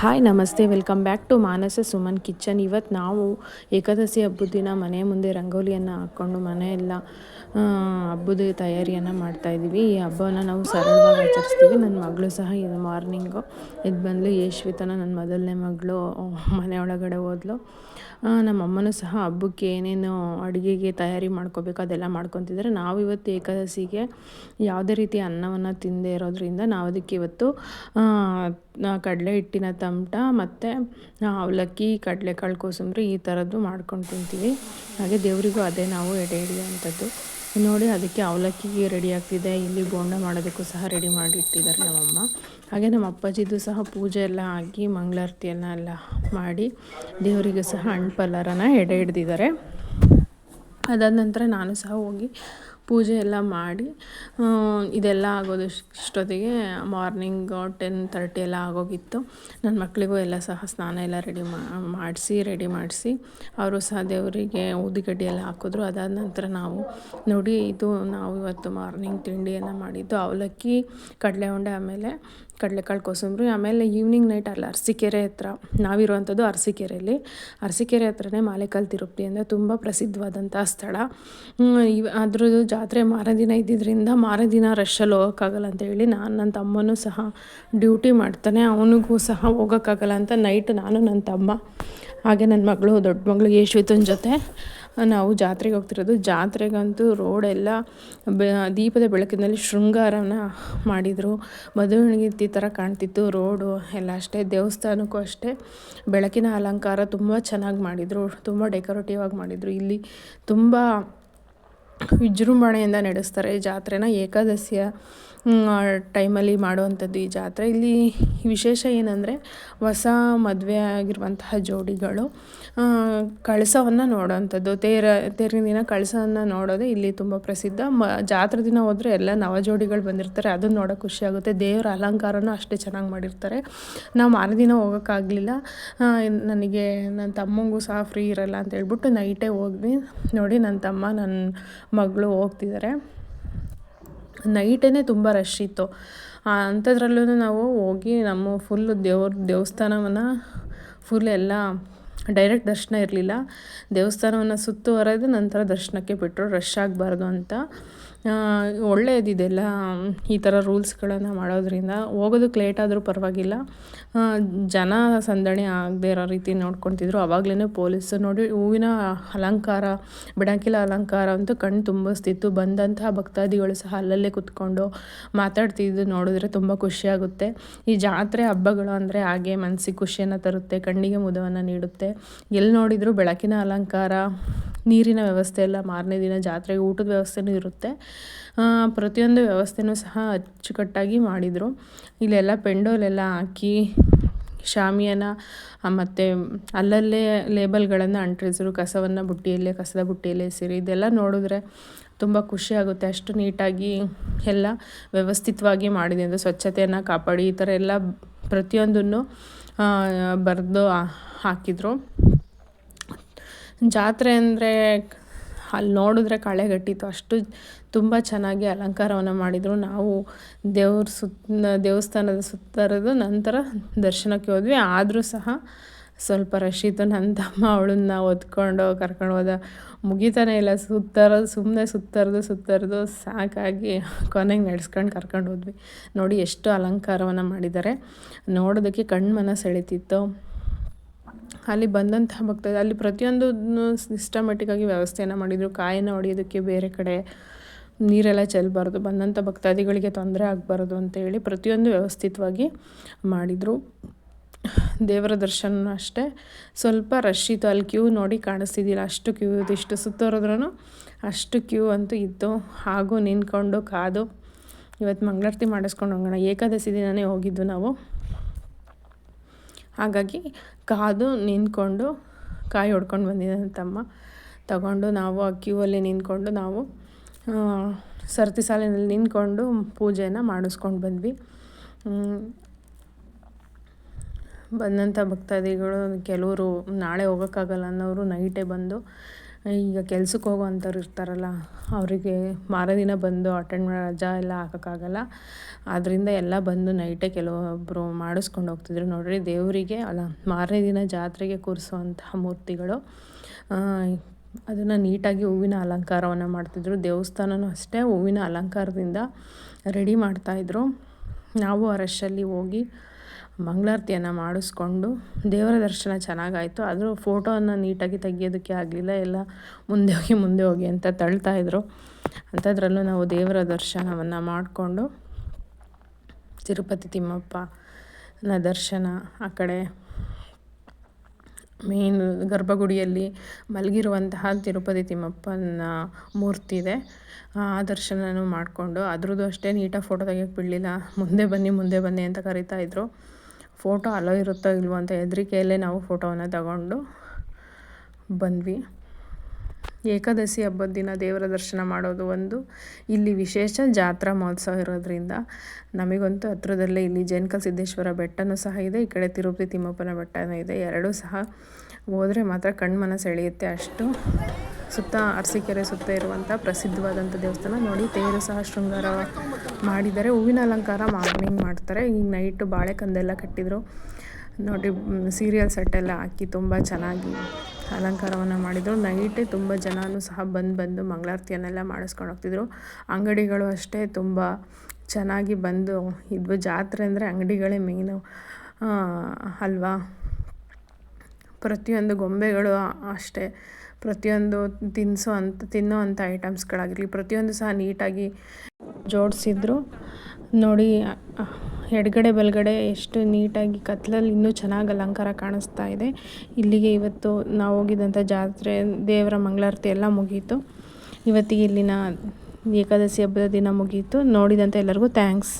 Hi ನಮಸ್ತೆ. Welcome back to Manasa Suman kitchen ಇವತ್ತು ನಾವು ಏಕಾದಶಿ ಹಬ್ಬದ ದಿನ ಮನೆ ಮುಂದೆ ರಂಗೋಲಿಯನ್ನು ಹಾಕ್ಕೊಂಡು ಮನೆಯೆಲ್ಲ ಹಬ್ಬದ ತಯಾರಿಯನ್ನು ಮಾಡ್ತಾಯಿದ್ದೀವಿ ಈ ಹಬ್ಬನ ನಾವು ಸರಳವಾಗಿ ಆಚರಿಸ್ತೀವಿ. ನನ್ನ ಮಗಳು ಸಹ ಇದು ಮಾರ್ನಿಂಗು ಇದು ಬಂದಲು ಯಶ್ವಿತನ ನನ್ನ ಮೊದಲನೇ ಮಗಳು ಮನೆ ಒಳಗಡೆ ಹೋದ್ಲು. ಆ, ನಮ್ಮ ಅಮ್ಮನೂ ಸಹ ಹಬ್ಬಕ್ಕೆ ಏನೇನು ಅಡುಗೆಗೆ ತಯಾರಿ ಮಾಡ್ಕೋಬೇಕು ಅದೆಲ್ಲ ಮಾಡ್ಕೊತಿದ್ದಾರೆ. ನಾವು ಇವತ್ತು ಏಕಾದಶಿಗೆ ಯಾವುದೇ ರೀತಿ ಅನ್ನವನ್ನು ತಿಂದೇ ಇರೋದ್ರಿಂದ ನಾವು ಅದಕ್ಕೆ ಇವತ್ತು ಕಡಲೆ ಹಿಟ್ಟಿನ ತಮಟ ಮತ್ತು ಅವಲಕ್ಕಿ, ಕಡಲೆಕಾಳು, ಕೋಸಂಬರಿ ಈ ಥರದ್ದು ಮಾಡ್ಕೊಂಡು ತಿಂತೀವಿ. ಹಾಗೆ ದೇವರಿಗೂ ಅದೇ ನಾವು ಎಡೆ ಹಿಡಿಯುವಂಥದ್ದು. ನೋಡಿ ಅದಕ್ಕೆ ಅವಲಕ್ಕಿಗೆ ರೆಡಿ ಆಗ್ತಿದೆ. ಇಲ್ಲಿ ಬೋಂಡ ಮಾಡೋದಕ್ಕೂ ಸಹ ರೆಡಿ ಮಾಡಿಟ್ಟಿದ್ದಾರೆ ನಮ್ಮಮ್ಮ. ಹಾಗೆ ನಮ್ಮ ಅಪ್ಪಾಜಿದು ಸಹ ಪೂಜೆ ಎಲ್ಲ ಹಾಕಿ ಮಂಗಳಾರತಿಯನ್ನು ಎಲ್ಲ ಮಾಡಿ ದೇವರಿಗೂ ಸಹ ಹಣ್ಣು ಪಲ್ಲಾರನ ಎಡೆ ಹಿಡ್ದಿದ್ದಾರೆ. ಅದಾದ ನಂತರ ನಾನು ಸಹ ಹೋಗಿ ಪೂಜೆ ಎಲ್ಲ ಮಾಡಿ ಇದೆಲ್ಲ ಆಗೋದು ಇಷ್ಟೊತ್ತಿಗೆ ಮಾರ್ನಿಂಗ್ ಟೆನ್ ತರ್ಟಿ ಎಲ್ಲ ಆಗೋಗಿತ್ತು. ನನ್ನ ಮಕ್ಕಳಿಗೂ ಎಲ್ಲ ಸಹ ಸ್ನಾನ ಎಲ್ಲ ರೆಡಿ ಮಾಡಿಸಿ ರೆಡಿ ಮಾಡಿಸಿ, ಅವರು ಸಹ ದೇವರಿಗೆ ಊದಿಗಡ್ಡಿ ಎಲ್ಲ ಹಾಕಿದ್ರು. ಅದಾದ ನಂತರ ನಾವು ನೋಡಿ ಇದು ನಾವು ಇವತ್ತು ಮಾರ್ನಿಂಗ್ ತಿಂಡಿಯನ್ನು ಮಾಡಿದ್ದು. ಅವಲಕ್ಕಿ, ಕಡಲೆ ಉಂಡೆ ಆಮೇಲೆ ಕಡಲೆಕಾಳು ಕೋಸಂಬರಿ ಆಮೇಲೆ ಈವ್ನಿಂಗ್ ನೈಟ್ ಅಲ್ಲಿ ಅರಸೀಕೆರೆ ಹತ್ರ, ನಾವಿರುವಂಥದ್ದು ಅರಸಿಕೆರೆಯಲ್ಲಿ ಅರಸಿಕೆರೆ ಹತ್ರನೇ ಮಾಲೆಕಲ್ ತಿರುಪ್ತಿ ಅಂದರೆ ತುಂಬ ಪ್ರಸಿದ್ಧವಾದಂಥ ಸ್ಥಳ. ಇವ, ಅದ್ರದ್ದು ಜಾತ್ರೆ ಮಾರದಿನ ದಿನ ಇದ್ದಿದ್ದರಿಂದ ಮಾರದಿನ ದಿನ ರಶಲ್ಲಿ ಹೋಗೋಕ್ಕಾಗಲ್ಲ ಅಂತ ಹೇಳಿ ನಾನು ನನ್ನ ತಮ್ಮನೂ ಸಹ ಡ್ಯೂಟಿ ಮಾಡ್ತಾನೆ. ಅವನಿಗೂ ಸಹ ಹೋಗೋಕ್ಕಾಗಲ್ಲ ಅಂತ ನೈಟ್ ನಾನು ನನ್ನ ತಮ್ಮ. ಹಾಗೆ ನನ್ನ ಮಗಳು, ದೊಡ್ಡ ಮಗಳು ಯೇಶ್ವಿತನ ಜೊತೆ. ನಾವು ಜಾತ್ರೆಗೆ ಹೋಗ್ತಿರೋದು. ಜಾತ್ರೆಗಂತೂ ರೋಡೆಲ್ಲ ಬೆ, ದೀಪದ ಬೆಳಕಿನಲ್ಲಿ ಶೃಂಗಾರನ ಮಾಡಿದರು. ಮದುವೆಗೆ ಈ ಥರ ಕಾಣ್ತಿತ್ತು. ರೋಡು ಎಲ್ಲ ಅಷ್ಟೇ, ದೇವಸ್ಥಾನಕ್ಕೂ ಅಷ್ಟೇ. ಬೆಳಕಿನ ಅಲಂಕಾರ ತುಂಬ ಚೆನ್ನಾಗಿ ಮಾಡಿದರು. ತುಂಬ ಡೆಕೋರೇಟಿವ್ ಆಗಿ ಮಾಡಿದರು. ಇಲ್ಲಿ ತುಂಬ ವಿಜೃಂಭಣೆಯಿಂದ ನಡೆಸ್ತಾರೆ. ಜಾತ್ರೆನ ಏಕಾದಶಿಯ ಟೈಮಲ್ಲಿ ಮಾಡುವಂಥದ್ದು ಈ ಜಾತ್ರೆ. ಇಲ್ಲಿ ವಿಶೇಷ ಏನಂದರೆ ಹೊಸ ಮದುವೆ ಆಗಿರುವಂತಹ ಜೋಡಿಗಳು ಕಳಸವನ್ನು ನೋಡೋವಂಥದ್ದು ತೇರ, ತೇರಿನ ದಿನ ಕಳಸವನ್ನು ನೋಡೋದೇ ಇಲ್ಲಿ ತುಂಬ ಪ್ರಸಿದ್ಧ. ಮ, ಜಾತ್ರೆ ದಿನ ಹೋದರೆ ಎಲ್ಲ ನವ ಜೋಡಿಗಳು ಬಂದಿರ್ತಾರೆ. ಅದನ್ನು ನೋಡೋಕೆ ಖುಷಿಯಾಗುತ್ತೆ ದೇವರ ಅಲಂಕಾರನೂ ಅಷ್ಟೇ ಚೆನ್ನಾಗಿ ಮಾಡಿರ್ತಾರೆ. ನಾವು ಮಾರನೇ ದಿನ ಹೋಗೋಕ್ಕಾಗಲಿಲ್ಲ. ನನಗೆ ನನ್ನ ತಮ್ಮಂಗೂ ಸಹ ಫ್ರೀ ಇರಲ್ಲ ಅಂತ ಹೇಳ್ಬಿಟ್ಟು ನೈಟೇ ಹೋದ್ವಿ. ನೋಡಿ ನನ್ನ ತಮ್ಮ ನನ್ನ ಮಗಳು ಹೋಗ್ತಿದ್ದಾರೆ ನೈಟೇ ತುಂಬ ರಶ್ ಇತ್ತು. ಅಂಥದ್ರಲ್ಲೂ ನಾವು ಹೋಗಿ ನಮ್ಮ ಫುಲ್ಲು ದೇವ್ರ, ದೇವಸ್ಥಾನವನ್ನು ಫುಲ್ ಎಲ್ಲ ಡೈರೆಕ್ಟ್ ದರ್ಶನ ಇರಲಿಲ್ಲ. ದೇವಸ್ಥಾನವನ್ನು ಸುತ್ತುವರೆದು ನಂತರ ದರ್ಶನಕ್ಕೆ ಬಿಟ್ಟರು ರಶ್ ಆಗಬಾರ್ದು ಅಂತ. ಒಳ್ಳೆಯದಿದೆಲ್ಲ ಈ ಥರ ರೂಲ್ಸ್ಗಳನ್ನು ಮಾಡೋದ್ರಿಂದ ಹೋಗೋದಕ್ಕೆ ಲೇಟ್ ಆದರೂ ಪರವಾಗಿಲ್ಲ. ಜನ ಸಂದಣಿ ಆಗದೆ ಇರೋ ರೀತಿ ನೋಡ್ಕೊತಿದ್ರು. ಅವಾಗಲೇ ಪೊಲೀಸರು ನೋಡಿ ಹೂವಿನ ಅಲಂಕಾರ ಬಿಡಾಕಿಲ ಅಲಂಕಾರ ಅಂತೂ ಕಣ್ಣು ತುಂಬಿಸ್ತಿತ್ತು. ಬಂದಂತಹ ಭಕ್ತಾದಿಗಳು ಸಹ ಅಲ್ಲಲ್ಲೇ ಕುತ್ಕೊಂಡು ಮಾತಾಡ್ತಿದ್ದು ನೋಡಿದ್ರೆ ತುಂಬ ಖುಷಿಯಾಗುತ್ತೆ ಈ ಜಾತ್ರೆ ಹಬ್ಬಗಳು ಅಂದರೆ ಹಾಗೆ ಮನಸ್ಸಿಗೆ ಖುಷಿಯನ್ನು ತರುತ್ತೆ, ಕಣ್ಣಿಗೆ ಮುದವನ್ನು ನೀಡುತ್ತೆ. ಎಲ್ಲಿ ನೋಡಿದರೂ ಬೆಳಕಿನ ಅಲಂಕಾರ ನೀರಿನ ವ್ಯವಸ್ಥೆ ಎಲ್ಲ ಮಾರನೇ ದಿನ ಜಾತ್ರೆಗೆ ಊಟದ ವ್ಯವಸ್ಥೆನೂ ಇರುತ್ತೆ. ಪ್ರತಿಯೊಂದು ವ್ಯವಸ್ಥೆನೂ ಸಹ ಅಚ್ಚುಕಟ್ಟಾಗಿ ಮಾಡಿದರು. ಇಲ್ಲೆಲ್ಲ ಪೆಂಡೋಲೆಲ್ಲ ಹಾಕಿ ಶಾಮಿಯಾನ ಮತ್ತು ಅಲ್ಲಲ್ಲೇ ಲೇಬಲ್ಗಳನ್ನು ಅಂಟಿಸಿದ್ರು ಕಸವನ್ನು ಬುಟ್ಟಿಯಲ್ಲೇ, ಕಸದ ಬುಟ್ಟಿಯಲ್ಲೇ ಸೇರಿ ಇದೆಲ್ಲ ನೋಡಿದ್ರೆ ತುಂಬ ಖುಷಿಯಾಗುತ್ತೆ ಅಷ್ಟು ನೀಟಾಗಿ ಎಲ್ಲ ವ್ಯವಸ್ಥಿತವಾಗಿ ಮಾಡಿದೆ. ಅಂದರೆ ಸ್ವಚ್ಛತೆಯನ್ನು ಕಾಪಾಡಿ ಈ ಥರ ಎಲ್ಲ ಪ್ರತಿಯೊಂದನ್ನು ಬರೆದು ಹಾಕಿದರು. ಜಾತ್ರೆ ಅಂದರೆ ಅಲ್ಲಿ ನೋಡಿದ್ರೆ ಕಳೆ ಗಟ್ಟಿತ್ತು. ಅಷ್ಟು ತುಂಬ ಚೆನ್ನಾಗಿ ಅಲಂಕಾರವನ್ನು ಮಾಡಿದರು. ನಾವು ದೇವ್ರ ಸುತ್ತ ದೇವಸ್ಥಾನದ ಸುತ್ತರದು ನಂತರ ದರ್ಶನಕ್ಕೆ ಹೋದ್ವಿ. ಆದರೂ ಸಹ ಸ್ವಲ್ಪ ರಶ್ ಇತ್ತು. ನನ್ನ ತಮ್ಮ ಅವಳನ್ನ ಒದ್ಕೊಂಡು ಕರ್ಕೊಂಡು ಹೋದ ಮುಗಿತಾನೆ ಇಲ್ಲ. ಸುತ್ತರೋದು ಸುಮ್ಮನೆ ಸುತ್ತರದು ಸುತ್ತರದು ಸಾಕಾಗಿ ಕೊನೆಗೆ ನಡೆಸ್ಕೊಂಡು ಕರ್ಕೊಂಡು ಹೋದ್ವಿ. ನೋಡಿ ಎಷ್ಟು ಅಲಂಕಾರವನ್ನು ಮಾಡಿದ್ದಾರೆ ನೋಡೋದಕ್ಕೆ ಕಣ್ಮನ ಸೆಳೀತಿತ್ತು. ಅಲ್ಲಿ ಬಂದಂತಹ ಭಕ್ತ ಅಲ್ಲಿ ಪ್ರತಿಯೊಂದು ಸಿಸ್ಟಮೆಟಿಕ್ಕಾಗಿ ವ್ಯವಸ್ಥೆಯನ್ನು ಮಾಡಿದರು. ಕಾಯನ್ನು ಹೊಡೆಯೋದಕ್ಕೆ ಬೇರೆ ಕಡೆ ನೀರೆಲ್ಲ ಚೆಲ್ಲಬಾರ್ದು ಬಂದಂಥ ಭಕ್ತಾದಿಗಳಿಗೆ ತೊಂದರೆ ಆಗಬಾರ್ದು ಅಂತೇಳಿ ಪ್ರತಿಯೊಂದು ವ್ಯವಸ್ಥಿತವಾಗಿ ಮಾಡಿದರು. ದೇವರ ದರ್ಶನ ಅಷ್ಟೇ. ಸ್ವಲ್ಪ ರಶ್ ಇತ್ತು, ಅಲ್ಲಿ ಕ್ಯೂ ನೋಡಿ ಕಾಣಿಸ್ತಿದ್ದಿಲ್ಲ. ಅಷ್ಟು ಕ್ಯೂ ಇತ್ತು. ಇಷ್ಟು ಸುತ್ತೋರಿದ್ರೂ ಅಷ್ಟು ಕ್ಯೂ ಅಂತೂ ಇತ್ತು. ಹಾಗೂ ನಿಂತ್ಕೊಂಡು ಕಾದು, ಇವತ್ತು ಮಂಗಳಾರತಿ ಮಾಡಿಸ್ಕೊಂಡು ಹೋಗೋಣ. ಏಕಾದಶಿ ದಿನವೇ ಹೋಗಿದ್ದು ನಾವು. ಹಾಗಾಗಿ ಕಾದು ನಿಂತ್ಕೊಂಡು ಕಾಯಿ ಹೊಡ್ಕೊಂಡು ಬಂದಿದ್ದಾನೆ ತಮ್ಮ ತಗೊಂಡು ನಾವು ಆ ಕ್ಯೂ ಅಲ್ಲಿ ನಿಂತ್ಕೊಂಡು ನಾವು ಸರತಿ ಸಾಲಿನಲ್ಲಿ ನಿಂತ್ಕೊಂಡು ಪೂಜೆನ ಮಾಡಿಸ್ಕೊಂಡು ಬಂದ್ವಿ. ಬಂದಂಥ ಭಕ್ತಾದಿಗಳು, ಕೆಲವರು ನಾಳೆ ಹೋಗೋಕ್ಕಾಗಲ್ಲ ಅನ್ನೋರು ನೈಟೇ ಬಂದು ಈಗ ಕೆಲ್ಸಕ್ಕೆ ಹೋಗೋವಂಥವ್ರು ಇರ್ತಾರಲ್ಲ, ಅವರಿಗೆ ಮಾರದಿನ ಬಂದು ಅಟೆಂಡ್ ರಜಾ ಎಲ್ಲ ಹಾಕೋಕ್ಕಾಗಲ್ಲ. ಆದ್ದರಿಂದ ಎಲ್ಲ ಬಂದು ನೈಟೇ ಕೆಲವೊಬ್ಬರು ಮಾಡಿಸ್ಕೊಂಡು ಹೋಗ್ತಿದ್ರು. ನೋಡ್ರಿ ದೇವರಿಗೆ ಅಲ್ಲ, ಮಾರನೇ ದಿನ ಜಾತ್ರೆಗೆ ಕೂರಿಸುವಂತಹ ಮೂರ್ತಿಗಳು ಅದನ್ನು ನೀಟಾಗಿ ಹೂವಿನ ಅಲಂಕಾರವನ್ನು ಮಾಡ್ತಿದ್ರು. ದೇವಸ್ಥಾನವೂ ಅಷ್ಟೇ ಹೂವಿನ ಅಲಂಕಾರದಿಂದ ರೆಡಿ ಮಾಡ್ತಾಯಿದ್ರು ನಾವು ಆ ಹೋಗಿ ಮಂಗಳಾರತಿಯನ್ನು ಮಾಡಿಸ್ಕೊಂಡು ದೇವರ ದರ್ಶನ ಚೆನ್ನಾಗಾಯಿತು. ಆದರೂ ಫೋಟೋವನ್ನು ನೀಟಾಗಿ ತೆಗಿಯೋದಕ್ಕೆ ಆಗಲಿಲ್ಲ. ಎಲ್ಲ ಮುಂದೆ ಹೋಗಿ ಮುಂದೆ ಹೋಗಿ ಅಂತ ತಳ್ತಾ ತಳ್ತಾಯಿದ್ರು ಅಂಥದ್ರಲ್ಲೂ ನಾವು ದೇವರ ದರ್ಶನವನ್ನು ಮಾಡಿಕೊಂಡು ತಿರುಪತಿ ತಿಮ್ಮಪ್ಪನ ದರ್ಶನ ಆ ಕಡೆ ಮೇನ್ ಗರ್ಭಗುಡಿಯಲ್ಲಿ ಮಲಗಿರುವಂತಹ ತಿರುಪತಿ ತಿಮ್ಮಪ್ಪನ ಮೂರ್ತಿ ಇದೆ. ಆ ದರ್ಶನನೂ ಮಾಡಿಕೊಂಡು, ಅದ್ರದ್ದು ಅಷ್ಟೇ ನೀಟಾಗಿ ಫೋಟೋ ತೆಗಿಯೋಕ್ಕೆ ಬಿಡಲಿಲ್ಲ. ಮುಂದೆ ಬನ್ನಿ ಮುಂದೆ ಬನ್ನಿ ಅಂತ ಕರಿತಾಯಿದ್ರು ಫೋಟೋ ಅಲೋ ಇರುತ್ತೋ ಇಲ್ವೋ ಅಂತ ಹೆದರಿಕೆಯಲ್ಲೇ ನಾವು ಫೋಟೋವನ್ನು ತಗೊಂಡು ಬಂದ್ವಿ. ಏಕಾದಶಿ ಹಬ್ಬದ ದಿನ ದೇವರ ದರ್ಶನ ಮಾಡೋದು ಒಂದು ಇಲ್ಲಿ ವಿಶೇಷ ಜಾತ್ರಾ ಮಹೋತ್ಸವ ಇರೋದ್ರಿಂದ ನಮಗಂತೂ ಹತ್ರದಲ್ಲೇ ಇಲ್ಲಿ ಜೈನಕಲ್ ಸಿದ್ದೇಶ್ವರ ಬೆಟ್ಟನೂ ಸಹ ಇದೆ, ಈ ಕಡೆ ತಿರುಪತಿ ತಿಮ್ಮಪ್ಪನ ಬೆಟ್ಟನೂ ಇದೆ, ಎರಡೂ ಸಹ ಹೋದರೆ ಮಾತ್ರ ಕಣ್ಮನ ಸೆಳೆಯುತ್ತೆ ಅಷ್ಟು. ಸುತ್ತ ಅರಸೀಕೆರೆ ಸುತ್ತ ಇರುವಂಥ ಪ್ರಸಿದ್ಧವಾದಂಥ ದೇವಸ್ಥಾನ ನೋಡಿ, ತೇರು ಸಹ ಶೃಂಗಾರ ಮಾಡಿದ್ದಾರೆ. ಹೂವಿನ ಅಲಂಕಾರ ಮಾರ್ನಿಂಗ್ ಮಾಡ್ತಾರೆ. ಈಗ ನೈಟು ಬಾಳೆಕಂದೆಲ್ಲ ಕಟ್ಟಿದ್ರು. ನೋಡಿ ಸೀರಿಯಲ್ ಸೆಟ್ಟೆಲ್ಲ ಹಾಕಿ ತುಂಬ ಚೆನ್ನಾಗಿ ಅಲಂಕಾರವನ್ನು ಮಾಡಿದರು. ನೈಟೇ ತುಂಬ ಜನನೂ ಸಹ ಬಂದು ಬಂದು ಮಂಗಳಾರತಿಯನ್ನೆಲ್ಲ ಮಾಡಿಸ್ಕೊಂಡು ಹೋಗ್ತಿದ್ರು. ಅಂಗಡಿಗಳು ಅಷ್ಟೇ ತುಂಬ ಚೆನ್ನಾಗಿ ಬಂದು ಇದ್ವು ಜಾತ್ರೆ ಅಂದರೆ ಅಂಗಡಿಗಳೇ ಮೇಯ್ನು ಅಲ್ವಾ? ಪ್ರತಿಯೊಂದು ಗೊಂಬೆಗಳು ಅಷ್ಟೇ. ಪ್ರತಿಯೊಂದು ತಿನ್ನಿಸೋ ಅಂಥ ತಿನ್ನೋ ಅಂಥ ಐಟಮ್ಸ್ಗಳಾಗಿರಲಿ ಪ್ರತಿಯೊಂದು ಸಹ ನೀಟಾಗಿ ಜೋಡಿಸಿದ್ರು. ನೋಡಿ, ಎಡಗಡೆ, ಬಲಗಡೆ ಎಷ್ಟು ನೀಟಾಗಿ ಕತ್ಲಲ್ಲಿ ಇನ್ನೂ ಚೆನ್ನಾಗಿ ಅಲಂಕಾರ ಕಾಣಿಸ್ತಾ ಇದೆ. ಇಲ್ಲಿಗೆ ಇವತ್ತು ನಾವು ಹೋಗಿದ್ದಂಥ ಜಾತ್ರೆ, ದೇವರ ಮಂಗಳಾರತಿ ಎಲ್ಲ ಮುಗೀತು. ಇವತ್ತಿಗೆ ಇಲ್ಲಿನ ಏಕಾದಶಿ ಹಬ್ಬದ ದಿನ ಮುಗೀತು. ನೋಡಿದಂಥ ಎಲ್ಲರಿಗೂ ಥ್ಯಾಂಕ್ಸ್